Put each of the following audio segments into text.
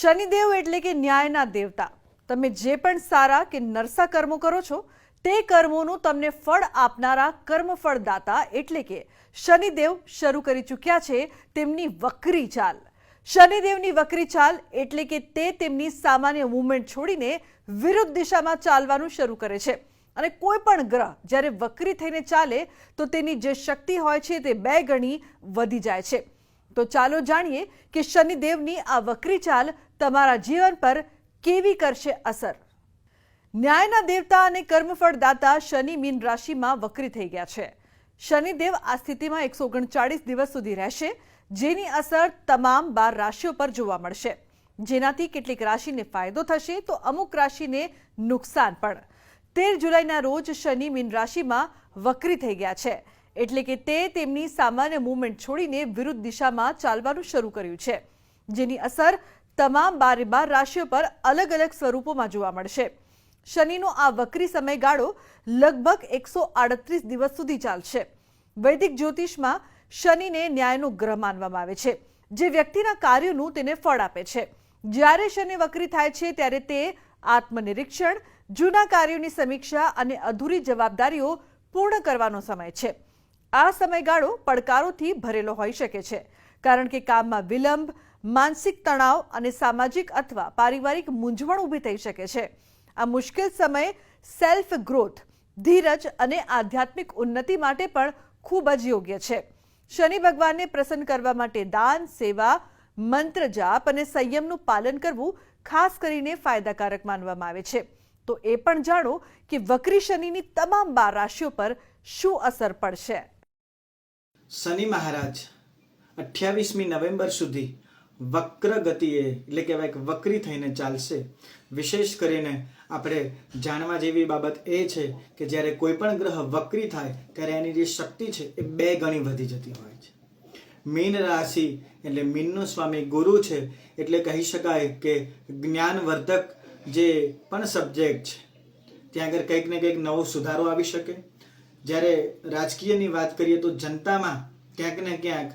શનિદેવ એટલે કે ન્યાયના દેવતા. તમે જે પણ સારા કે નરસા કર્મો કરો છો, તે કર્મોનું તમને ફળ આપનારા કર્મફળદાતા એટલે કે શનિદેવ શરૂ કરી ચૂક્યા છે તેમની વક્રી ચાલ. શનિદેવની વક્રી ચાલ એટલે કે તે તેમની સામાન્ય મૂવમેન્ટ છોડીને વિરુદ્ધ દિશામાં ચાલવાનું શરૂ કરે છે. અને કોઈ પણ ગ્રહ જ્યારે વક્રી થઈને ચાલે, તો તેની જે શક્તિ હોય છે તે બે ગણી વધી જાય છે. તો ચાલો જાણીએ કે શનિદેવની આ વક્રી ચાલ તમારા જીવન પર કેવી કરશે અસર. ન્યાયના દેવતા અને કર્મફળદાતા શનિ મીન રાશિમાં વક્રી થઈ ગયા છે. શનિદેવ આ સ્થિતિમાં એકસો ઓગણચાળીસ દિવસ સુધી રહેશે, જેની અસર તમામ બાર રાશિઓ પર જોવા મળશે. જેનાથી કેટલીક રાશિને ફાયદો થશે તો અમુક રાશિને નુકસાન પણ. તેર જુલાઈના રોજ શનિ મીન રાશિમાં વક્રી થઈ ગયા છે. એટલે કે તે તેમની સામાન્ય મૂવમેન્ટ છોડીને વિરુદ્ધ દિશામાં ચાલવાનું શરૂ કર્યું છે, જેની અસર તમામ બારે બાર રાશિઓ પર અલગ અલગ સ્વરૂપોમાં જોવા મળશે. શનિનો આ વક્રી સમયગાળો લગભગ એકસો આડત્રીસ દિવસ સુધી ચાલશે. વૈદિક જ્યોતિષમાં શનિને ન્યાયનો ગ્રહ માનવામાં આવે છે, જે વ્યક્તિના કાર્યોનું તેને ફળ આપે છે. જ્યારે શનિ વક્રી થાય છે, ત્યારે તે આત્મનિરીક્ષણ, જૂના કાર્યોની સમીક્ષા અને અધૂરી જવાબદારીઓ પૂર્ણ કરવાનો સમય છે. આ સમયગાળો પડકારોથી ભરેલો હોઈ શકે છે, કારણ કે કામમાં વિલંબ, માનસિક તણાવ અને સામાજિક અથવા પારિવારિક મૂંઝવણ ઊભી થઈ શકે છે. આ મુશ્કેલ સમય સેલ્ફ ગ્રોથ ધીરજ અને આધ્યાત્મિક ઉન્નતિ માટે પણ ખૂબ જ યોગ્ય છે. શનિ ભગવાનને પ્રસન્ન કરવા માટે દાન, સેવા, મંત્ર જાપ અને સંયમનું પાલન કરવું ખાસ કરીને ફાયદાકારક માનવામાં આવે છે. તો એ પણ જાણો કે વક્રી શનિની તમામ બાર રાશિઓ પર શું અસર પડશે? શનિ મહારાજ અઠ્યાવીસમી નવેમ્બર સુધી વક્ર ગતિએ, એટલે કહેવાય કે વક્રી થઈને ચાલશે. વિશેષ કરીને આપણે જાણવા જેવી બાબત એ છે કે જ્યારે કોઈ પણ ગ્રહ વક્રી થાય, ત્યારે એની જે શક્તિ છે એ બે ગણી વધી જતી હોય છે. મીન રાશિ, એટલે મીનનો સ્વામી ગુરુ છે, એટલે કહી શકાય કે જ્ઞાનવર્ધક જે પણ સબ્જેક્ટ છે, ત્યાં આગળ કંઈક ને કંઈક નવો સુધારો આવી શકે. જ્યારે રાજકીયની વાત કરીએ તો જનતામાં ક્યાંક ને ક્યાંક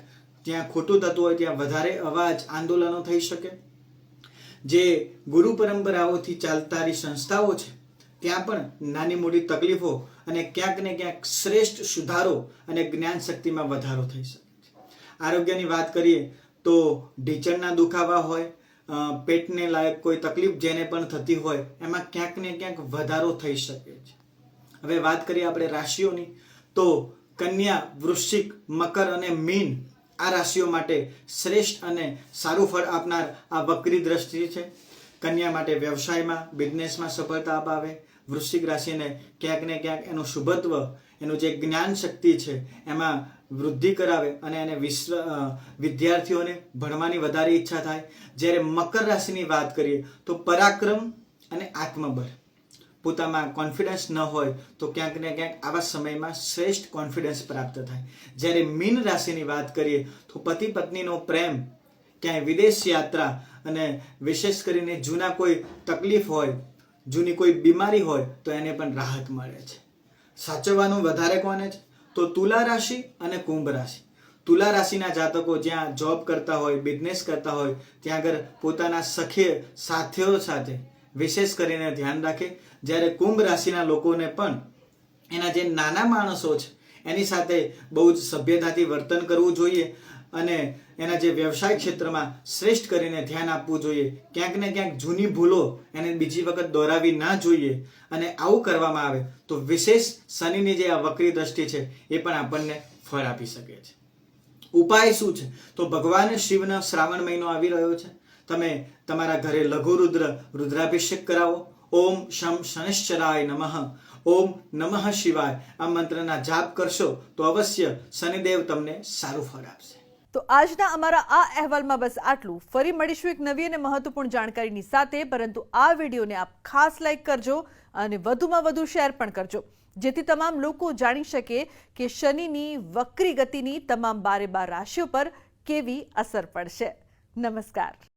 ત્યાં ખોટું થતું હોય ત્યાં વધારે અવાજ આંદોલનો થઈ શકે. જે ગુરુ પરંપરાઓથી ચાલતારી સંસ્થાઓ છે, ત્યાં પણ નાની મોટી તકલીફો અને ક્યાંક ને ક્યાંક શ્રેષ્ઠ સુધારો અને જ્ઞાન શક્તિમાં વધારો થઈ શકે છે. આરોગ્યની વાત કરીએ તો ઢીચણના દુખાવા હોય પેટને લાયક કોઈ તકલીફ જેને પણ થતી હોય, એમાં ક્યાંક ને ક્યાંક વધારો થઈ શકે છે. હવે વાત કરીએ આપણે રાશિઓની. તો કન્યા, વૃશ્ચિક, મકર અને મીન આ રાશિઓ માટે શ્રેષ્ઠ અને સારું ફળ આપનાર આ વક્રી દ્રષ્ટિ છે. કન્યા માટે વ્યવસાયમાં, બિઝનેસમાં સફળતા અપાવે. વૃશ્ચિક રાશિને ક્યાંક ને ક્યાંક એનું શુભત્વ, એનું જે જ્ઞાન શક્તિ છે, એમાં વૃદ્ધિ કરાવે અને એને વિશ્વ વિદ્યાર્થીઓને ભણવાની વધારે ઈચ્છા થાય. જ્યારે મકર રાશિની વાત કરીએ તો પરાક્રમ અને આત્મબળ. પોતામાં કોન્ફિડન્સ ન હોય, તો ક્યાંક ને ક્યાંક આવા સમયમાં શ્રેષ્ઠ કોન્ફિડન્સ પ્રાપ્ત થાય. જ્યારે મીન રાશિની વાત કરીએ, તો પતિ પત્નીનો પ્રેમ, ક્યાંય વિદેશ યાત્રા અને વિશેષ કરીને જૂના કોઈ તકલીફ હોય, જૂની કોઈ બીમારી હોય, તો એને પણ રાહત મળે છે. સાચવવાનું વધારે કોને છે? તો તુલા રાશિ અને કુંભ રાશિ. તુલા રાશિના જાતકો જ્યાં જોબ કરતા હોય બિઝનેસ કરતા હોય, ત્યાં આગળ પોતાના સખે સાથીઓ સાથે વિશેષ કરીને ધ્યાન રાખે. જ્યારે કુંભ રાશિના લોકોને પણ એના જે નાના માણસો છે, એની સાથે બહુ જ સભ્યતાથી વર્તન કરવું જોઈએ અને એના જે વ્યવસાય ક્ષેત્રમાં શ્રેષ્ઠ કરીને ધ્યાન આપવું જોઈએ. ક્યાંક ને ક્યાંક જૂની ભૂલો એને બીજી વખત દોરાવી ના જોઈએ અને આવું કરવામાં આવે તો વિશેષ શનિની જે આ વક્રી દ્રષ્ટિ છે, એ પણ આપણને ફળ આપી શકે છે. ઉપાય શું છે? તો ભગવાન શિવનો શ્રાવણ મહિનો આવી રહ્યો છે. તમે તમારા ઘરે લઘુરુદ્ર રુદ્રાભિષેક કરાવો. ઓમ શમ શનિશ્ચરાય નમઃ. ઓમ નમઃ શિવાય. આ મંત્રના જાપ કરશો તો અવશ્ય શનિદેવ તમને સારું ફળ આપશે. તો આજના અમારા આ અહેવાલમાં બસ આટલું. ફરી મળીશું એક નવી અને મહત્વપૂર્ણ જાણકારીની સાથે. પરંતુ આ વિડીયોને આપ ખાસ લાઇક કરજો અને વધુમાં વધુ શેર પણ કરજો. જેથી તમામ લોકો જાણી શકે કે શનિની વક્રી ગતિની તમામ બારે બાર રાશિઓ પર કેવી અસર પડશે. નમસ્કાર.